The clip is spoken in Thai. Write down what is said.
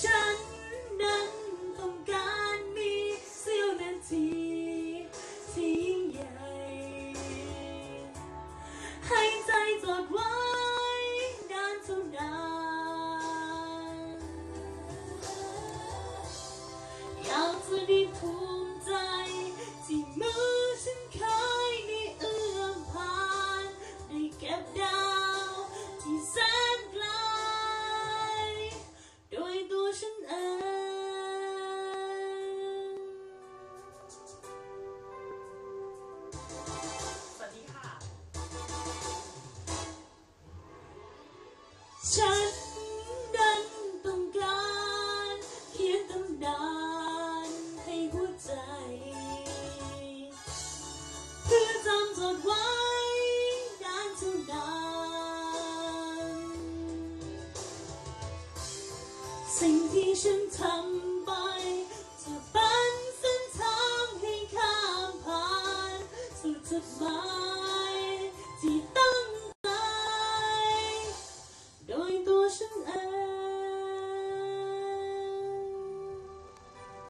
ฉันนั้นต้องการมีเสี้ยวนาทีที่ยิ่งใหญ่ ให้ใจจดไว้นานเท่านานอยากจะได้พูด ฉันนั้นต้องการเขียนตำนานให้หัวใจ เพื่อจำจดไว้นานเท่านานสิ่งที่ฉันทำ